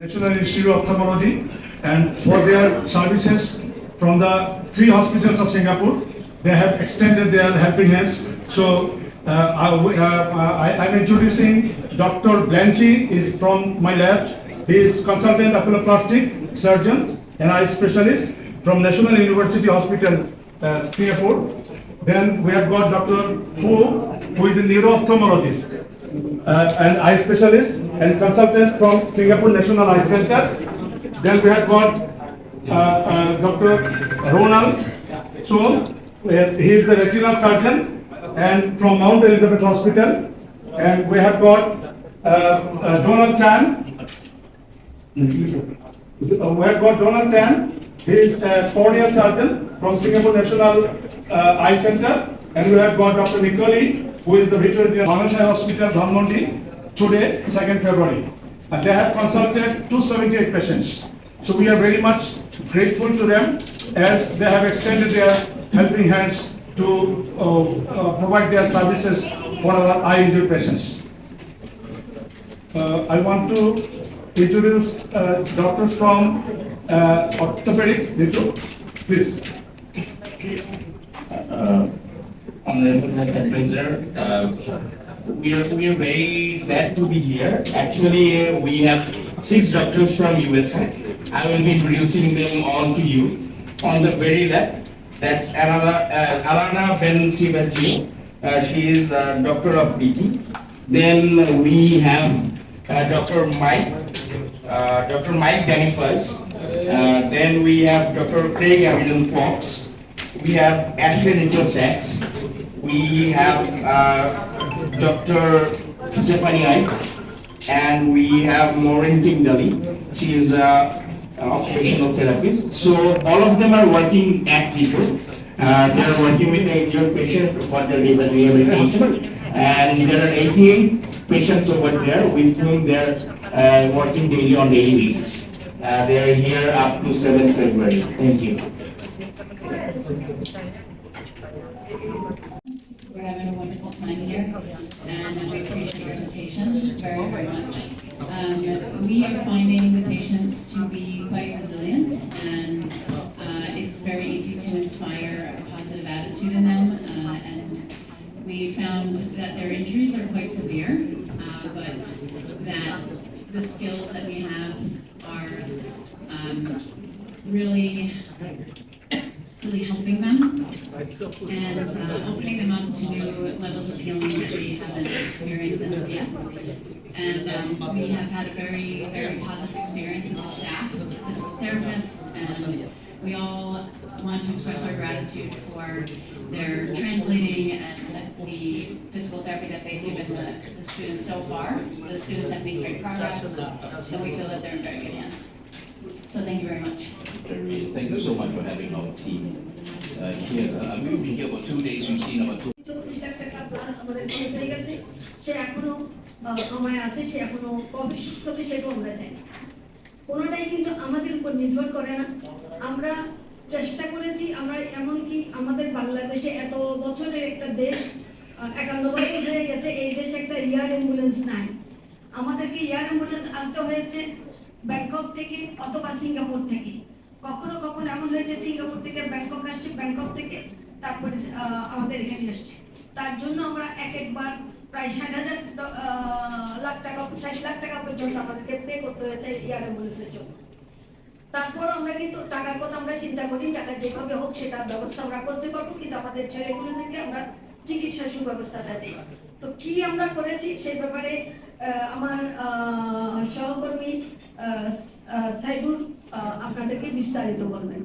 National Institute of Ophthalmology and for their services from the three hospitals of Singapore. They have extended their helping hands. So uh, I, we- uh, introducing Dr. Blanchi is from my left. He is consultant oculoplastic surgeon and eye specialist from National University Hospital, uh. Then we have got Dr. Fu, who is a neuro-ophthalmologist uh, an eye specialist and consultant from Singapore National Eye Center. Then we have got uh, uh, Dr. Ronald So he is a retinal surgeon and from Mount Elizabeth Hospital. And we have got uh, uh, Donald Chan. Uh, we have got Donald Tan, he is a corneal surgeon from Singapore National uh, Eye Center. And we have got Dr. Nicoli, who is the veterinarian Manashai Hospital, Dhanmondi, today, 2nd February. And they have consulted 278 patients. So we are very much grateful to them as they have extended their helping hands to uh, uh, provide their services for our eye injured patients. Uh, I want to introduce uh, doctors from uh, orthopedics, Nitu, please. uh, Honorable Advisor, uh, we are, we are very glad to be here. Actually, we have six doctors from USA. I will be introducing them all to you. On the very left, that's Alana, uh, Alana Ben Sibaji. Uh, she is a doctor of DT. Then we have uh, Dr. Mike, uh, Dr. Mike Danifas. Uh, then we have Dr. Craig Avidan Fox. We have Ashley Nichols Sachs. We have uh, Dr. Stephanie Ike. And we have Maureen Kindali. She is a a occupational therapist. So all of them are working at people. Uh, they are working with the injured patient for the rehabilitation. And there are 88 patients over there with whom they are uh, working daily on daily basis. Uh, They are here up to 7th February. Thank you. And we appreciate your invitation very, very much. Um, we are finding the patients to be quite resilient, and, uh, it's very easy to inspire a positive attitude in them, uh, and we found that their injuries are quite severe, uh, but that the skills that we have are, um, really, really helping them and uh, opening them up to new levels of healing that they haven't experienced as of yet. And um, we have had a very, very positive experience with the staff, physical therapists, and we all want to express our gratitude for their translating and the physical therapy that they've given the, the students so far. The students have made great progress, and we feel that they're in very good hands. For having our team uh, here. Uh, We've been here for two days, we've seen about two. সে কোনোটাই কিন্তু আমাদের উপর নির্ভর করে না। আমরা চেষ্টা করেছি আমরা এমনকি আমাদের বাংলাদেশে এত বছরের একটা দেশ একান্ন বছর হয়ে গেছে এই দেশে একটা এয়ার অ্যাম্বুলেন্স নাই। আমাদেরকে এয়ার অ্যাম্বুলেন্স আনতে হয়েছে ব্যাংকক থেকে অথবা সিঙ্গাপুর থেকে। কখনো কখনো এমন হয়েছে সিঙ্গাপুর থেকে, ব্যাংকক আসছে, ব্যাংকক থেকে তারপরে আমাদের এখানে আসছে। তার জন্য আমরা এক একবার প্রায় ষাট হাজার লাখ টাকা ষাট লাখ টাকা পর্যন্ত আমাদেরকে পে করতে হয়েছে এয়ার অ্যাম্বুলেন্সের জন্য। তারপর আমরা কিন্তু টাকার কথা আমরা চিন্তা করি, টাকা যেভাবে হোক সেটার ব্যবস্থা আমরা করতে পারব, কিন্তু আমাদের ছেলেগুলোদেরকে আমরা চিকিৎসা সুব্যবস্থাটা দিই। তো কি আমরা করেছি সেই ব্যাপারে আমার বিস্তারিত বলবেন।